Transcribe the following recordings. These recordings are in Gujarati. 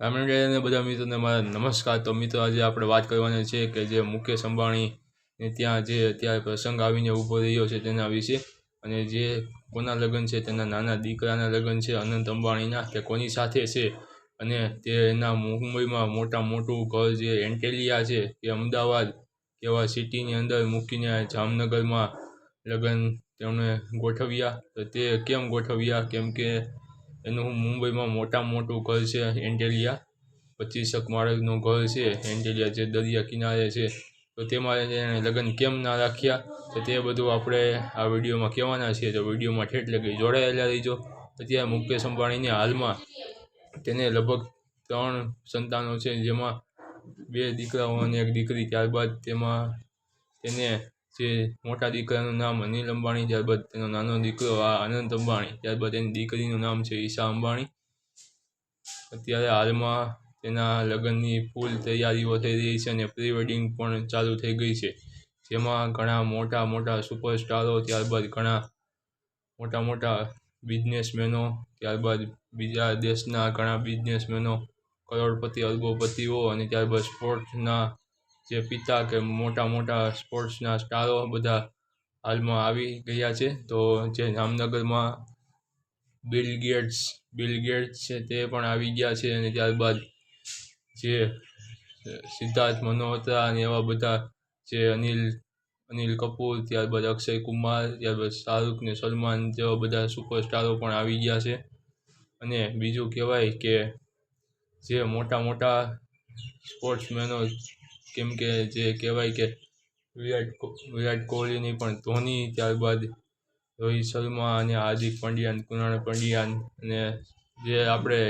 રામનગરને બધા મિત્રોને મારા નમસ્કાર. તો મિત્રો, આજે આપણે વાત કરવાની છે કે જે મુકેશ અંબાણી ત્યાં જે અત્યારે પ્રસંગ આવીને ઊભો રહ્યો છે તેના વિશે. અને જે કોના લગ્ન છે, તેના નાના દીકરાના લગ્ન છે, અનંત અંબાણીના તે કોની સાથે છે, અને તે એના મુંબઈમાં મોટા મોટું ઘર જે એન્ટેલિયા છે એ અમદાવાદ કેવા સિટીની અંદર મૂકીને જામનગરમાં લગ્ન તેમણે ગોઠવ્યા. તો તે કેમ ગોઠવ્યા? કેમ કે એનું મુંબઈમાં મોટામાં મોટું ઘર છે એન્ટેલિયા પચીસક માળનું ઘર છે એન્ટેલિયા જે દરિયા કિનારે છે. તો તેમાં એણે લગ્ન કેમ ના રાખ્યા? તો તે બધું આપણે આ વિડીયોમાં કહેવાના છીએ. તો વિડીયોમાં ઠેઠ લગી જોડાયેલા રહીજો. અત્યારે મુકેશ અંબાણીને હાલમાં તેને લગભગ ત્રણ સંતાનો છે, જેમાં બે દીકરાઓ અને એક દીકરી. ત્યારબાદ તેમાં તેને જે મોટા દીકરાનું નામ અનિલ અંબાણી, ત્યારબાદ તેનો નાનો દીકરો આ અનંત અંબાણી, ત્યારબાદ એની દીકરીનું નામ છે ઈશા અંબાણી. અત્યારે હાલમાં તેના લગ્નની ફૂલ તૈયારીઓ થઈ રહી છે અને પ્રી વેડિંગ પણ ચાલુ થઈ ગઈ છે. જેમાં ઘણા મોટા મોટા સુપરસ્ટારો ત્યારબાદ ઘણા મોટા મોટા બિઝનેસમેનો ત્યારબાદ બીજા દેશના ઘણા બિઝનેસમેનો કરોડપતિ, અરબોપતિઓ અને ત્યારબાદ સ્પોર્ટ્સના જે પિતા કે મોટા મોટા સ્પોર્ટ્સના સ્ટારો બધા હાલમાં આવી ગયા છે. તો જે જામનગરમાં બિલ ગેટ્સ બિલ ગેટ્સ છે તે પણ આવી ગયા છે અને ત્યારબાદ જે સિદ્ધાર્થ મલ્હોત્રા અને એવા બધા જે અનિલ અનિલ કપૂર, ત્યારબાદ અક્ષય કુમાર, ત્યારબાદ શાહરૂખ ને સલમાન જેવા બધા સુપરસ્ટારો પણ આવી ગયા છે. અને બીજું કહેવાય કે જે મોટા મોટા સ્પોર્ટ્સમેનો કેમ કે જે કહેવાય કે વિરાટ વિરાટ કોહલીની પણ ધોની ત્યારબાદ રોહિત શર્મા અને હાર્દિક પંડ્યા કુણાલ પંડ્યા અને જે આપણે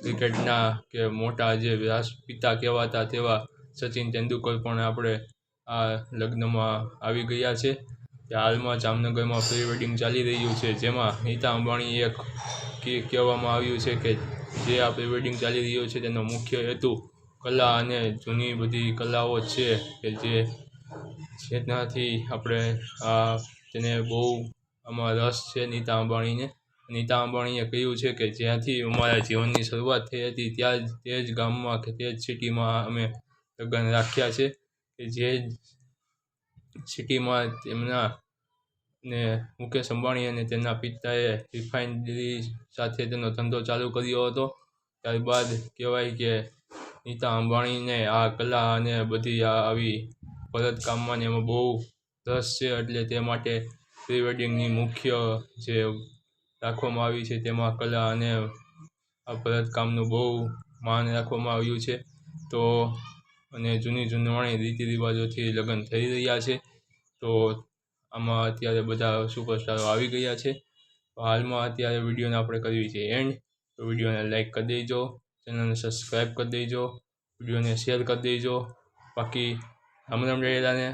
ક્રિકેટના કે મોટા જે રાષ્ટ્રપિતા કહેવાતા તેવા સચિન તેંડુલકર પણ આપણે આ લગ્નમાં આવી ગયા છે. હાલમાં જામનગરમાં પ્રી વેડિંગ ચાલી રહ્યું છે, જેમાં નીતા અંબાણી એક કહેવામાં આવ્યું છે કે જે આ પ્રી વેડિંગ ચાલી રહ્યું છે તેનો મુખ્ય હેતુ કલા અને જૂની બધી કલાઓ છે કે જે જેનાથી આપણે આ તેને બહુ આમાં રસ છે નીતા અંબાણીને. નીતા અંબાણીએ કહ્યું છે કે જ્યાંથી અમારા જીવનની શરૂઆત થઈ હતી ત્યાં જ તે જ ગામમાં કે તે જ સિટીમાં અમે લગ્ન રાખ્યા છે કે જે સિટીમાં તેમના ને મુકેશ અંબાણી અને તેના પિતાએ રિફાઇનરી સાથે તેનો ધંધો ચાલુ કર્યો હતો. ત્યારબાદ કહેવાય કે નીતા અંબાણીને આ કલા અને બધી આવી ભરતકામમાં ને એમાં બહુ રસ છે એટલે તે માટે પ્રી વેડિંગની મુખ્ય જે રાખવામાં આવી છે તેમાં કલા અને આ ભરતકામનું બહુ માન રાખવામાં આવ્યું છે. તો અને જૂની જૂનવાણી રીતિ રિવાજોથી લગ્ન થઈ રહ્યા છે. તો આમાં અત્યારે બધા સુપરસ્ટારો આવી ગયા છે. હાલમાં અત્યારે વિડીયોને આપણે કરવી છે એન્ડ. તો વિડીયોને લાઈક કરી દેજો. ચેનલને સબસ્ક્રાઈબ કરી દેજો વિડીયોને શેર કરી દેજો. બાકી રામ રામ રાને